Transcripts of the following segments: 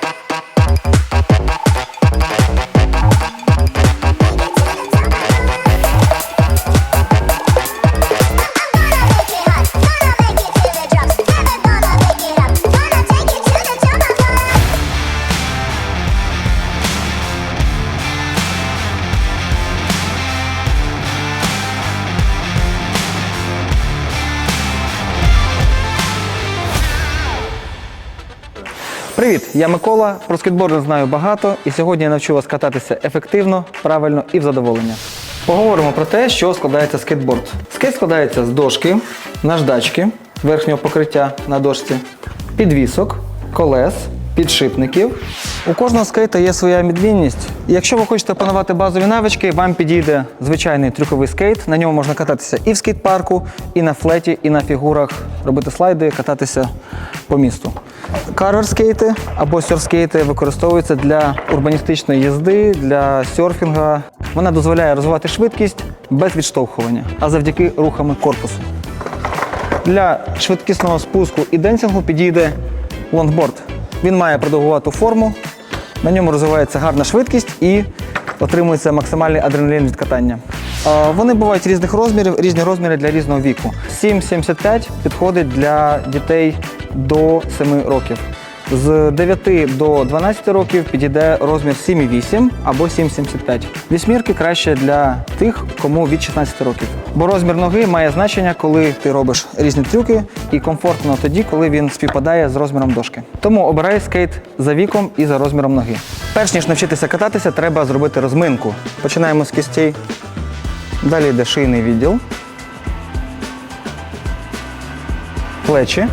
Bye. Привіт, я Микола. Про скейтборди знаю багато, і сьогодні я навчу вас кататися ефективно, правильно і в задоволення. Поговоримо про те, що складається скейтборд. Скейт складається з дошки, наждачки, верхнього покриття на дошці, підвісок, колес, підшипників. У кожного скейта є своя відмінність. Якщо ви хочете опанувати базові навички, вам підійде звичайний трюковий скейт. На ньому можна кататися і в скейт-парку, і на флеті, і на фігурах, робити слайди, кататися по місту. Карвер-скейти або сьорскейти використовуються для урбаністичної їзди, для серфінга. Вона дозволяє розвивати швидкість без відштовхування, а завдяки рухами корпусу. Для швидкісного спуску і денсінгу підійде лонгборд. Він має продовгувату форму, на ньому розвивається гарна швидкість і отримується максимальний адреналін від катання. Вони бувають різних розмірів, різні розміри для різного віку. 7,75 підходить для дітей до 7 років. З 9 до 12 років підійде розмір 7,8 або 7,75. Вісьмірки краще для тих, кому від 16 років. Бо розмір ноги має значення, коли ти робиш різні трюки, і комфортно тоді, коли він співпадає з розміром дошки. Тому обирай скейт за віком і за розміром ноги. Перш ніж навчитися кататися, треба зробити розминку. Починаємо з кістей. Далі йде шийний відділ. Плечі.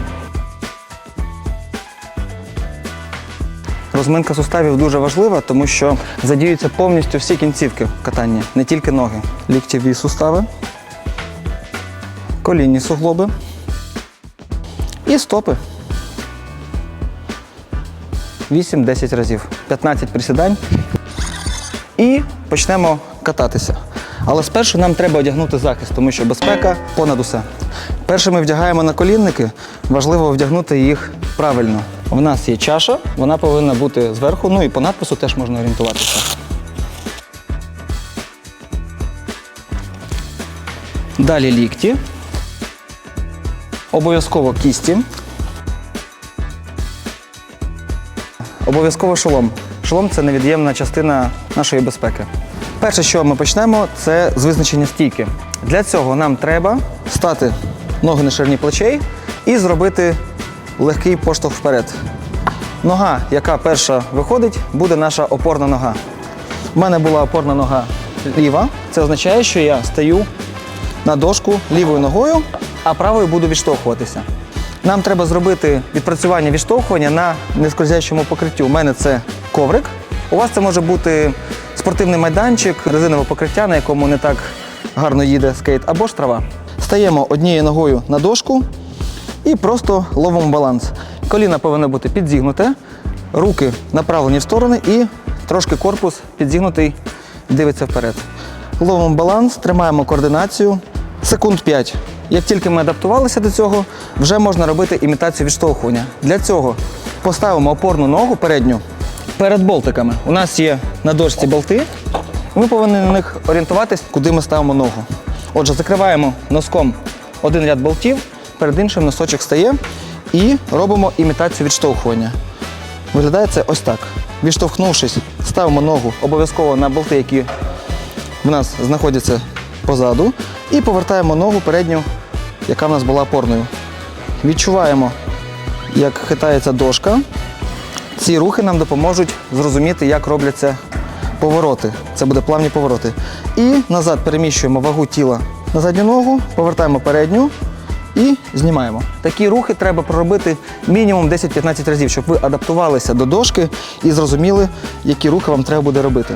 Розминка суставів дуже важлива, тому що задіюються повністю всі кінцівки в катанні, не тільки ноги. Ліктєві сустави, колінні суглоби і стопи. 8-10 разів, 15 присідань. І почнемо кататися. Але спершу нам треба одягнути захист, тому що безпека понад усе. Перше ми вдягаємо на колінники, важливо вдягнути їх правильно. У нас є чаша, вона повинна бути зверху, ну і по надпису теж можна орієнтуватися. Далі лікті. Обов'язково кісті. Обов'язково шолом. Шолом це невід'ємна частина нашої безпеки. Перше, що ми почнемо, це з визначення стійки. Для цього нам треба стати ноги на ширині плечей і зробити легкий поштовх вперед. Нога, яка перша виходить, буде наша опорна нога. У мене була опорна нога ліва. Це означає, що я стою на дошку лівою ногою, а правою буду відштовхуватися. Нам треба зробити відпрацювання відштовхування на нескользячому покритті. У мене це коврик. У вас це може бути спортивний майданчик, резинове покриття, на якому не так гарно їде скейт, або ж трава. Стаємо однією ногою на дошку і просто ловимо баланс. Коліна повинно бути підзігнуте, руки направлені в сторони і трошки корпус підзігнутий дивиться вперед. Ловимо баланс, тримаємо координацію секунд 5. Як тільки ми адаптувалися до цього, вже можна робити імітацію відштовхування. Для цього поставимо опорну ногу передню перед болтиками. У нас є на дошці болти. Ми повинні на них орієнтуватись, куди ми ставимо ногу. Отже, закриваємо носком один ряд болтів, перед іншим носочок стає і робимо імітацію відштовхування. Виглядає це ось так. Відштовхнувшись, ставимо ногу обов'язково на болти, які в нас знаходяться позаду, і повертаємо ногу передню, яка в нас була опорною. Відчуваємо, як хитається дошка. Ці рухи нам допоможуть зрозуміти, як робляться повороти. Це буде плавні повороти. І назад переміщуємо вагу тіла на задню ногу, повертаємо передню і знімаємо. Такі рухи треба проробити мінімум 10-15 разів, щоб ви адаптувалися до дошки і зрозуміли, які рухи вам треба буде робити.